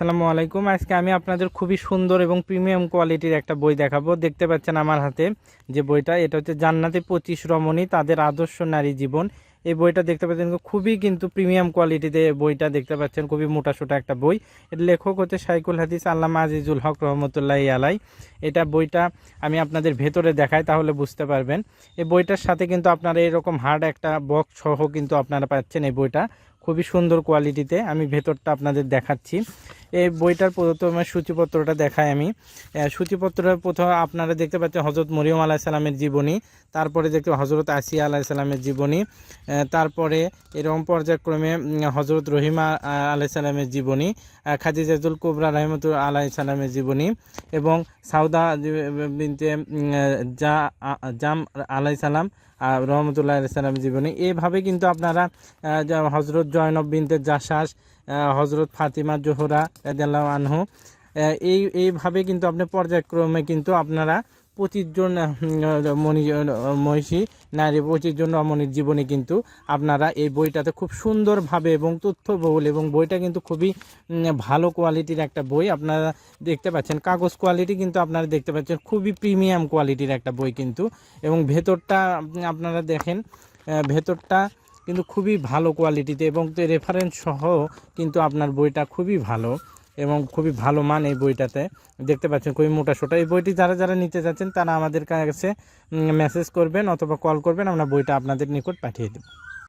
আসসালামু আলাইকুম। আজকে আমি আপনাদের খুবই সুন্দর এবং প্রিমিয়াম কোয়ালিটির একটা বই দেখাবো। দেখতে পাচ্ছেন আমার হাতে যে বইটা, এটা হচ্ছে জান্নাতে পঁচিশ রমণী, তাদের আদর্শ নারী জীবন। এই বইটা দেখতে পাচ্ছেন, খুবই কিন্তু প্রিমিয়াম কোয়ালিটিতে বইটা দেখতে পাচ্ছেন, খুবই মোটা সোটা একটা বই। এর লেখক হচ্ছে সাইকুল হাদিস আল্লামা আজিজুল হক রহমতুল্লাহ আলাই এটা বইটা আমি আপনাদের ভেতরে দেখাই, তাহলে বুঝতে পারবেন। এই বইটার সাথে কিন্তু আপনারা এরকম হার্ড একটা বক্স সহ কিন্তু আপনারা পাচ্ছেন এই বইটা। খুবই সুন্দর কোয়ালিটিতে আমি ভেতরটা আপনাদের দেখাচ্ছি। এই বইটার প্রথমে সূচিপত্রটা দেখাই আমি। সূচিপত্রের প্রথম আপনারা দেখতে পাচ্ছেন হজরত মরিয়ম আলাহ সালামের জীবনী তারপরে দেখতে হজরত আসিয়া আলাহ সালামের জীবনী তারপরে এরকম পর্যায়ক্রমে হজরত রহিমা আলাহ সালামের জীবনী খাদিজাতুল কুবরা রহমত আলাহ সালামের জীবনী এবং সাউদা বিনতে যা জাম আলাই সালাম আহ, রহমতুল্লাহ আলাইহি সালামের জীবনী। এভাবে কিন্তু আপনারা হজরত জয়নব বিনতে জাসাস হজরত ফাতিমা জোহরা রাদিয়াল্লাহু আনহু এই এইভাবে কিন্তু আপনি পর্যায়ক্রমে কিন্তু আপনারা পঁচিশ জন আহ, মণি মহিষী নারী পঁচিশ জন রমণীর জীবনী কিন্তু আপনারা এই বইটাতে খুব সুন্দরভাবে এবং তথ্যবহুল এবং বইটা কিন্তু খুবই ভালো কোয়ালিটির একটা বই আপনারা দেখতে পাচ্ছেন। কাগজ কোয়ালিটি কিন্তু আপনারা দেখতে পাচ্ছেন খুবই প্রিমিয়াম কোয়ালিটির একটা বই কিন্তু। এবং ভেতরটা আপনারা দেখেন ভেতরটা কিন্তু খুবই ভালো কোয়ালিটিতে এবং রেফারেন্স সহ কিন্তু আপনার বইটা খুবই ভালো এবং খুবই ভালো মান এই বইটাতে। দেখতে পাচ্ছেন খুবই মোটা সোটা। এই বইটি যারা যারা নিতে যাচ্ছেন তারা আমাদের কাছে মেসেজ করবেন অথবা কল করবেন, আমরা বইটা আপনাদের নিকট পাঠিয়ে দেবো।